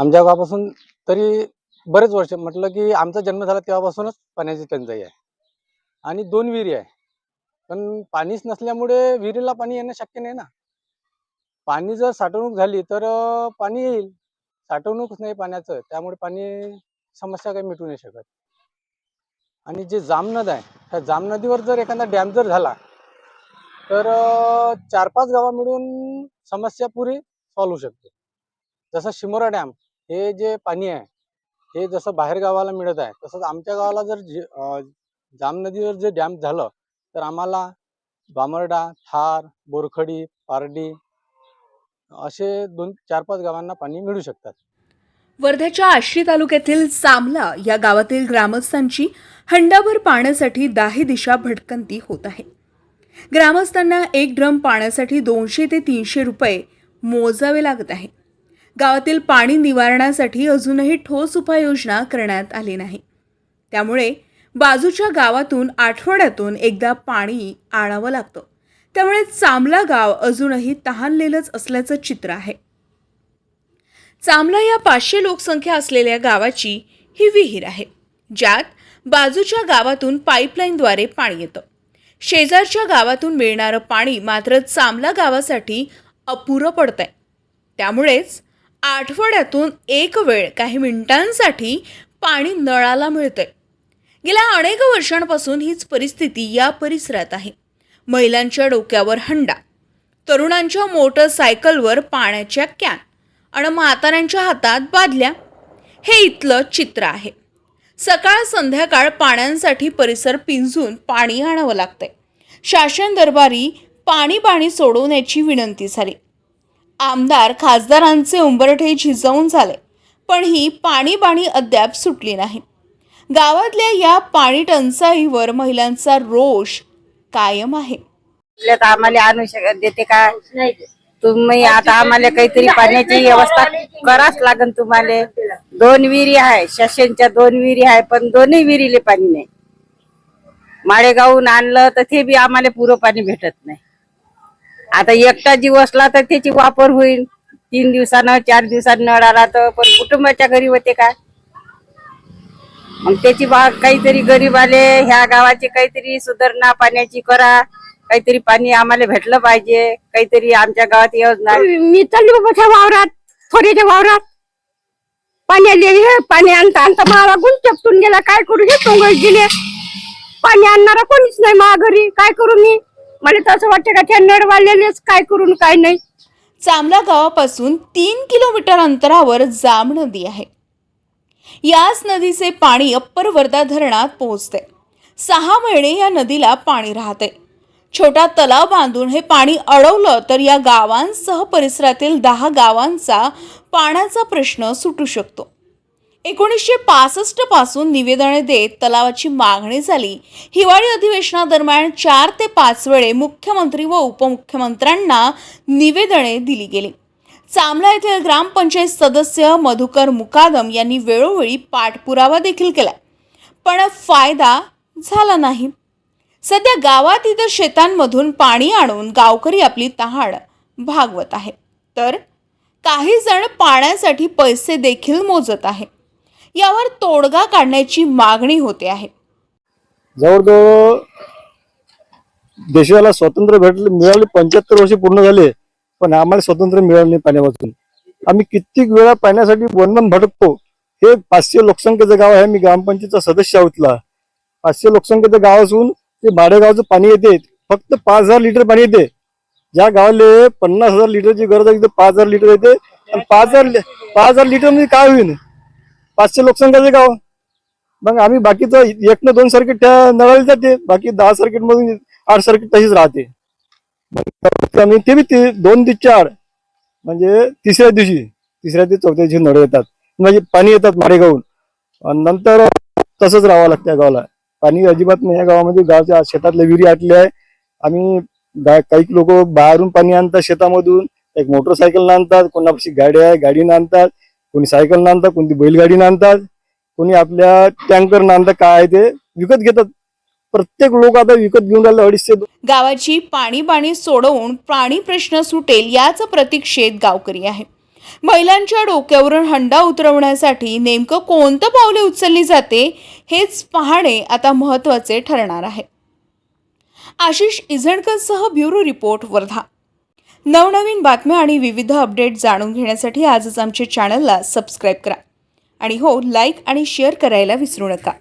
आमच्या गावापासून तरी बरेच वर्ष म्हटलं की आमचा जन्म झाला तेव्हापासूनच पाण्याची टंचाई आहे. आणि दोन विहिरी आहे. पण पाणीच नसल्यामुळे विहिरीला पाणी येणं शक्य नाही ना. पाणी जर साठवणूक झाली तर पाणी येईल. साठवणूकच नाही पाण्याचं. त्यामुळे पाणी समस्या काही मिटू नाही शकत. आणि जे जामनद आहे त्या जामनदीवर जर एखादा डॅम जर झाला तर चार पाच गावा मिळून समस्या पुरी सॉल्व्ह होऊ शकते. जसं शिमोरा डॅम हे जे पाणी आहे हे जसं बाहेर गावाला मिळत आहे तसंच आमच्या गावाला जर जे- जाम नदीवर जे डॅम झालं तर आम्हाला बामर्डा थार बोरखडी पारडी असे दोन चार पाच गावांना पाणी मिळू शकतात. वर्ध्याच्या आष्टी तालुक्यातील सामला या गावातील ग्रामस्थांची हंडाभर पाण्यासाठी दाही दिशा भटकंती होत आहे. ग्रामस्थांना एक ड्रम पाण्यासाठी दोनशे ते तीनशे रुपये मोजावे लागत आहे. गावातील पाणी निवारणासाठी अजूनही ठोस उपाययोजना करण्यात आली नाही. त्यामुळे बाजूच्या गावातून आठवड्यातून एकदा पाणी आणावं लागतं. त्यामुळे चांबला गाव अजूनही तहानलेलंच असल्याचं चित्र आहे. चांबला या पाचशे लोकसंख्या असलेल्या गावाची ही विहीर आहे. ज्यात बाजूच्या गावातून पाईपलाईनद्वारे पाणी येतं. शेजारच्या गावातून मिळणारं पाणी मात्र चांबला गावासाठी अपुरं पडतंय. त्यामुळेच आठवड्यातून एक वेळ काही मिनिटांसाठी पाणी नळाला मिळतंय. गेल्या अनेक वर्षांपासून हीच परिस्थिती या परिसरात आहे. महिलांच्या डोक्यावर हंडा तरुणांच्या मोटरसायकलवर पाण्याच्या कॅन आणि म्हाताऱ्यांच्या हातात बादल्या. हे इथलं चित्र आहे. सकाळ संध्याकाळ पाण्यांसाठी परिसर पिंजून पाणी आणावं लागतंय. शासन दरबारी पाणी पाणी सोडवण्याची विनंती झाली. आमदार खासदारांचे उंबरठे झिजवून झाले पण ही पाणीबाणी अद्याप सुटली नाही. गावातल्या या पाणी टंचाईवर महिलांचा रोष कायम आहे. तर आम्हाला आणू शकत देते का? तुम्ही आता आम्हाला काहीतरी पाण्याची व्यवस्था कराच लागन तुम्हाला. दोन विहिरी आहे शासनच्या दोन विहिरी आहे पण दोन्ही विहिरीले पाणी नाही. माळेगावहून आणलं तर ते बी आम्हाला पुरं पाणी भेटत नाही. आता एकटा जीव असला तर त्याची वापर होईल. तीन दिवसानं चार दिवसानं नळ आला तर पण कुटुंबाच्या घरी होते का? मग त्याची बा काहीतरी गरीब आले ह्या गावाची काहीतरी सुधारणा पाण्याची करा. काहीतरी पाणी आम्हाला भेटलं पाहिजे. काहीतरी आमच्या गावात योजना मी चालली बाबाच्या वावरात थोड्याच्या वावरात. पाणी आले पाणी आणता आणता मला गुण चपटून गेला. काय करू हे? टोंगळ गेले पाणी आणणारा कोणीच नाही मा घरी. काय करू मी? मला तर असं वाटतं का त्या नडवालेलेच काय करून काय नाही. चांबला गावापासून तीन किलोमीटर अंतरावर जाम नदी आहे. याच नदीचे पाणी अप्पर वर्धा धरणात पोहोचते सहा महिने या नदीला पाणी राहते छोटा तलाव बांधून हे पाणी अडवलं तर या गावांसह परिसरातील दहा गावांचा पाण्याचा प्रश्न सुटू शकतो. एकोणीसशे पासष्टपासून निवेदने देत तलावाची मागणी झाली. हिवाळी अधिवेशनादरम्यान चार ते पाच वेळे मुख्यमंत्री व उपमुख्यमंत्र्यांना निवेदने दिली गेली. चामला येथील ग्रामपंचायत सदस्य मधुकर मुकादम यांनी वेळोवेळी पाठपुरावा देखील केला. पण फायदा झाला नाही. सध्या गावात इतर शेतांमधून पाणी आणून गावकरी आपली तहाड भागवत आहे. तर काही जण पाण्यासाठी पैसे देखील मोजत आहे. यावर तोडगा काढण्याची मागणी होते आहे. जवळजवळ देशाला स्वातंत्र्य भेटले मिळाले पंच्याहत्तर वर्ष पूर्ण झाले पण आम्हाला स्वातंत्र्य मिळालं नाही पाण्यापासून. आम्ही कित्येक वेळा पाण्यासाठी वनवन भटकतो. हे पाचशे लोकसंख्येचं गाव आहे मी ग्रामपंचायतचा सदस्य आहोतला पाचशे लोकसंख्येचं गाव असून ते भाडेगावचं पाणी येते फक्त पाच हजार लिटर पाणी येते. ज्या गावाले पन्नास हजार लिटरची गरज आहे तिथे पाच हजार लिटर येते. आणि पाच हजार पाच हजार लिटरमध्ये काय होईल पाचशे लोकसंख्याचे गाव. मग आम्ही बाकीचं एक ना दोन सर्किट त्या नळाला जाते बाकी दहा सर्किट मधून आठ सर्किट तशीच राहते. मग आम्ही ते बी ते दोन ते चार म्हणजे तिसऱ्या दिवशी तिसऱ्या ते चौथ्या दिवशी नळ येतात. म्हणजे पाणी येतात मारेगावून. आणि नंतर तसंच राहावं लागतं गावाला. पाणी अजिबात नाही या गावामध्ये. गावच्या शेतातल्या विहिरी आटल्या आहे आम्ही काही लोक बाहेरून पाणी आणतात शेतामधून. एक मोटरसायकल आणतात. कोणापाशी गाडी आहे गाडीनं आणतात. कोणी सायकल आणतात कोणती बैलगाडी आणतात कोणी आपल्या टँकर आणतात काय ते विकत घेतात. प्रत्येक लोक आता विकत घेऊन राहिले अडीचशे गावाची पाणी बाणी सोडवून पाणी प्रश्न सुटेल याच प्रतीक्षेत गावकरी आहे. महिलांच्या डोक्यावरून हंडा उतरवण्यासाठी नेमकं कोणतं पावले उचलली जाते हेच पाहणे आता महत्त्वाचे ठरणार आहे. आशिष इझणकरसह ब्युरो रिपोर्ट वर्धा. नवनवीन बातम्या आणि विविध अपडेट जाणून घेण्यासाठी आजच आमच्या चॅनलला सबस्क्राईब करा. आणि हो लाईक आणि शेअर करायला विसरू नका.